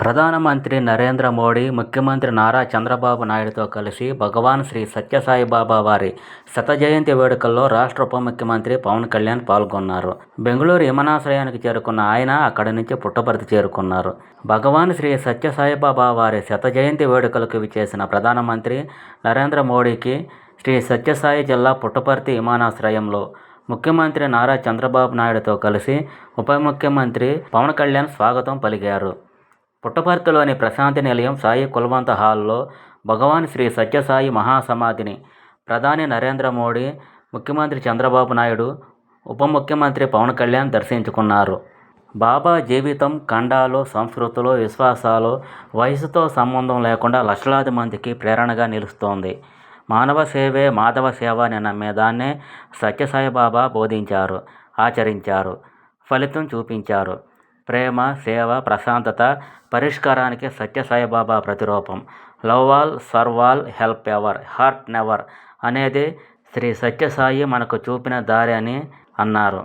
ప్రధానమంత్రి నరేంద్ర మోడీ ముఖ్యమంత్రి నారా చంద్రబాబు నాయుడుతో కలిసి భగవాన్ శ్రీ సత్యసాయిబాబా వారి శత జయంతి వేడుకల్లో రాష్ట్ర ఉప ముఖ్యమంత్రి పవన్ కళ్యాణ్ పాల్గొన్నారు. బెంగళూరు విమానాశ్రయానికి చేరుకున్న ఆయన అక్కడి నుంచి పుట్టపర్తి చేరుకున్నారు. భగవాన్ శ్రీ సత్యసాయిబాబా వారి శత జయంతి వేడుకలకు విచ్చేసిన ప్రధానమంత్రి నరేంద్ర మోడీకి శ్రీ సత్యసాయి జిల్లా పుట్టపర్తి విమానాశ్రయంలో ముఖ్యమంత్రి నారా చంద్రబాబు నాయుడుతో కలిసి ఉప ముఖ్యమంత్రి పవన్ కళ్యాణ్ స్వాగతం పలికారు. పుట్టపర్తిలోని ప్రశాంతి నిలయం సాయి కుల్వంత హాల్లో భగవాన్ శ్రీ సత్యసాయి మహాసమాధిని ప్రధాని నరేంద్ర మోడీ ముఖ్యమంత్రి చంద్రబాబు నాయుడు ఉప ముఖ్యమంత్రి పవన్ కళ్యాణ్ దర్శించుకున్నారు. బాబా జీవితం ఖండాలు సంస్కృతులు విశ్వాసాలు వయసుతో సంబంధం లేకుండా లక్షలాది మందికి ప్రేరణగా నిలుస్తోంది. మానవ సేవే మాధవ సేవ అని నమ్మేదాన్నే సత్యసాయి బాబా బోధించారు ఆచరించారు ఫలితం చూపించారు. ప్రేమ సేవ ప్రశాంతత పరిష్కారానికి సత్యసాయిబాబా ప్రతిరూపం. Love all serve all help ever hurt never అనేది శ్రీ సత్యసాయి మనకు చూపిన దారి అని అన్నారు.